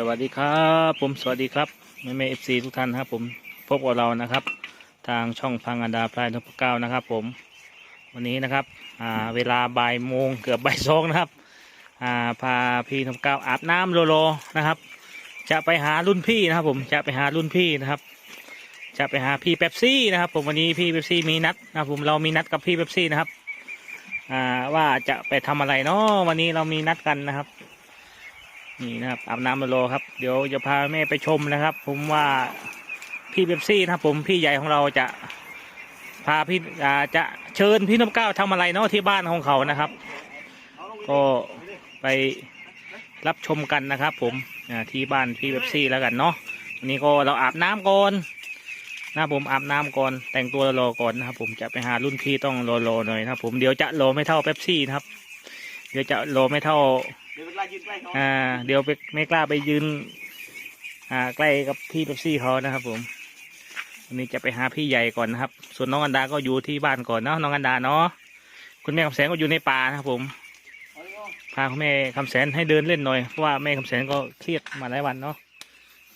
สวัสดีครับผมสวัสดีครับแม่แม่เอฟซีทุกท่านครับผมพบกับเรานะครับ ทางช่องพังอันดาพลายนพเก้านะครับ ผม วันนี้นะครับเวลาบ่ายโมงเกือบบ่ายสองนะครับาพาพี่นพเก้าอาบน้ำโลโลนะครับ จะไปหารุ่นพี่นะครับ ผมจะไปหารุ่นพี่นะครับ จะไปหาพี่เป๊ปซี่นะครับ ผมวันนี้พี่เป๊ปซี่มีนัดนะครับผมเรามีนัดกับพี่เป๊ปซี่นะครับว่าจะไปทำอะไรเนาะวันนี้เรามีนัดกันนะครับ นี่นะครับอาบน้ำมาโลครับ เดี๋ยวจะพาแม่ไปชมนะครับ ผมว่าพี่เบปซี่นะครับ ผมพี่ใหญ่ของเราจะพาพี่อาจะเชิญพี่นพเก้าทำอะไรเนาะที่บ้านของเขานะครับ ก็ไปรับชมกันนะครับ ผมที่บ้านพี่เบปซี่แล้วกันเนาะวันนี้ก็เราอาบน้ำก่อนนะผมอาบน้ำก่อนแต่งตัวรอก่อนนะครับ ผมจะไปหารุ่นพี่ต้องรอรอหน่อยนะครับ ผมเดี๋ยวจะรอไม่เท่าเป๊ปซี่นะครับ เดี๋ยวจะรอไม่เท่า ดี๋ยวเวลายืนใกล้เขาอ่า เดี๋ยวไปไม่กล้าไปยืน อ่า ใกล้กับพี่เป๊ปซี่เขานะครับ ผมวันนี้จะไปหาพี่ใหญ่ก่อนนะครับ ส่วนน้องอันดาก็อยู่ที่บ้านก่อนเนาะน้องอันดาเนาะคุณแม่คำแสนก็อยู่ในป่านะครับ ผมพาคุณแม่คำแสนให้เดินเล่นหน่อยเพราะว่าแม่คำแสนก็เครียดมาหลายวันเนาะ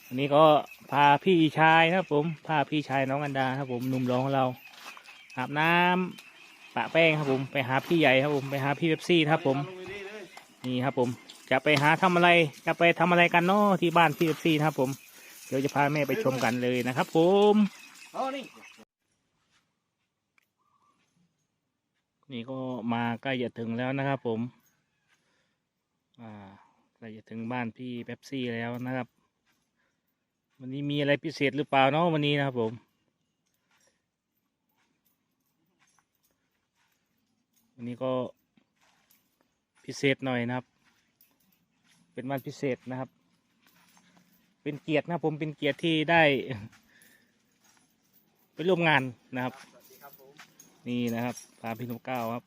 วันนี้ก็พาพี่ชายนะครับ ผมพาพี่ชายน้องอันดาครับ ผมหนุ่มรองของเราอาบน้ำปะแป้งครับผมไปหาพี่ใหญ่ครับผมไปหาพี่เป๊ปซี่ครับผม นี่ครับผมจะไปหาทำอะไรจะไปทำอะไรกันเนาะที่บ้านพี่เอฟซีนะครับผมเดี๋ยวจะพาแม่ไปชมกันเลยนะครับ ผมนี่นี่ก็มาใกล้จะถึงแล้วนะครับ ผม อ่าใกล้จะถึงบ้านพี่เป๊ปซี่แล้วนะครับ วันนี้มีอะไรพิเศษหรือเปล่าเนาะวันนี้นะครับผมวันนี้ก็ พิเศษหน่อยนะครับ เป็นวันพิเศษนะครับ เป็นเกียรตินะครับผมเป็นเกียรติที่ได้ไปร่วมงานนะครับสวัสดีครับผมนี่นะครับพาพี่นกเก้าครับ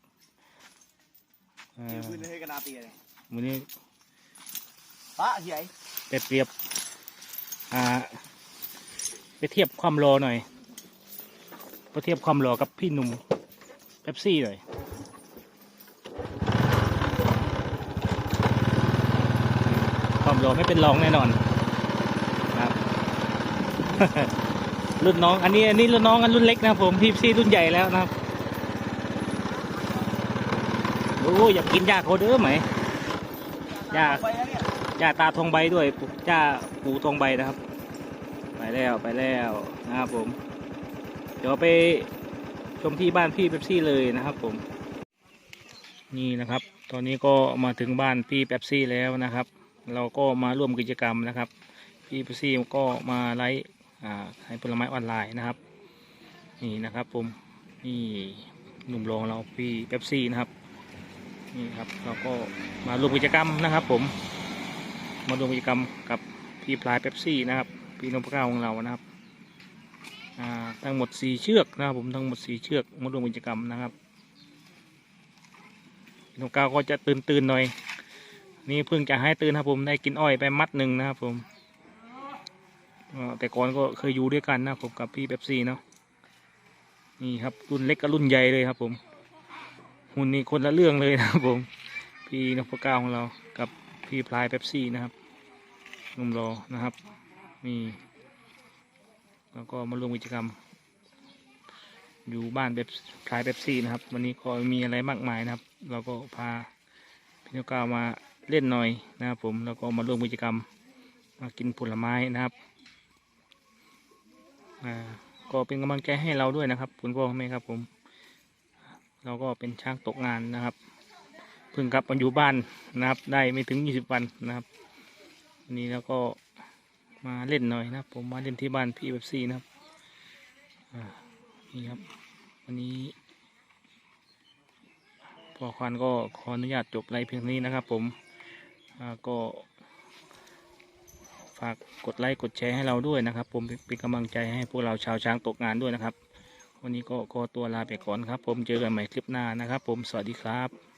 อ่ายืนพื้นให้กันนาเตียเลยวันนี้พระใหญ่ไปเปรียบอ่าไปเทียบความรอหน่อยไปเทียบความรอกับพี่หนุ่มเป๊ปซี่หน่อยความรอไม่เป็นรองแน่นอนครับ รุ่นน้อง อันนี้อันนี้รุ่นน้องอันรุ่นเล็กนะผมพี่ซี่รุ่นใหญ่แล้วนะครับโอ้ยอยากกินยาโคเด้อไหมยากไปแล้วเนี่ยาตาทองใบด้วยปู่ย่าปูทองใบนะครับ ไปแล้วไปแล้วนะครับผม เดี๋ยวไปชมที่บ้านพี่เป๊ปซี่เลยนะครับผม นี่นะครับ ตอนนี้ก็มาถึงบ้านพี่เป๊ปซี่แล้วนะครับ เราก็มาร่วมกิจกรรมนะครับ พี่เป๊ปซี่ก็มาไลฟ์อ่าขายผลไม้ออนไลน์นะครับ นี่นะครับผมนี่หนุ่มรองเราพี่เป๊ปซี่นะครับนี่ครับเราก็มาร่วมกิจกรรมนะครับ ผม มาร่วมกิจกรรมกับพี่พลายเป๊ปซี่นะครับ พี่นพเก้าของเรานะครับทั้งหมดสี่เชือกนะครับผมทั้งหมดสี่เชือกมาร่วมกิจกรรมนะครับนพเก้าก็จะตื่นตื่นๆหน่อย นี่เพิ่งจะให้ตื่นครับผมได้กินอ้อยไปมัดหนึ่งนะครับผมแต่ก่อนก็เคยอยู่ด้วยกันนะผมกับพี่เป๊ปซี่เนาะนี่ครับรุ่นเล็กกับรุ่นใหญ่เลยครับ ผมหุ่นนี่คนละเรื่องเลยนะครับผม พี่นพก้าของเรากับพี่พลายเป๊ปซี่นะครับนุ่มรอนะครับนี่แล้วก็มาร่วมกิจกรรม อยู่บ้านเบบพลายเป๊ปซี่นะครับ วันนี้ก็มีอะไรมากมายนะครับ เราก็พาพี่นกก้าวมา เล่นหน่อยนะครับผมแล้วก็มาร่วมกิจกรรมมากินผลไม้นะครับอ่าก็เป็นกำลังใจให้เราด้วยนะครับคุณพ่อคุณแม่ครับผม เราก็เป็นช่างตกงานนะครับเพิ่งกลับมาอยู่บ้านนะครับ ได้ไม่ถึงยี่สิบวันนะครับนนี้แล้วก็มาเล่นหน่อยนะครับผมมาเล่นที่บ้านพี่เบบซี่นะครับอ่านี่ครับวันนี้พ่อควันก็ขออนุญาตจบไลฟ์เพียงนี้นะครับผม ก็ฝากกดไลค์กดแชร์ให้เราด้วยนะครับ ผมเป็นกำลังใจให้พวกเราชาวช้างตกงานด้วยนะครับ วันนี้ก็ขอตัวลาไปก่อนครับ ผมเจอกันใหม่คลิปหน้านะครับ ผมสวัสดีครับ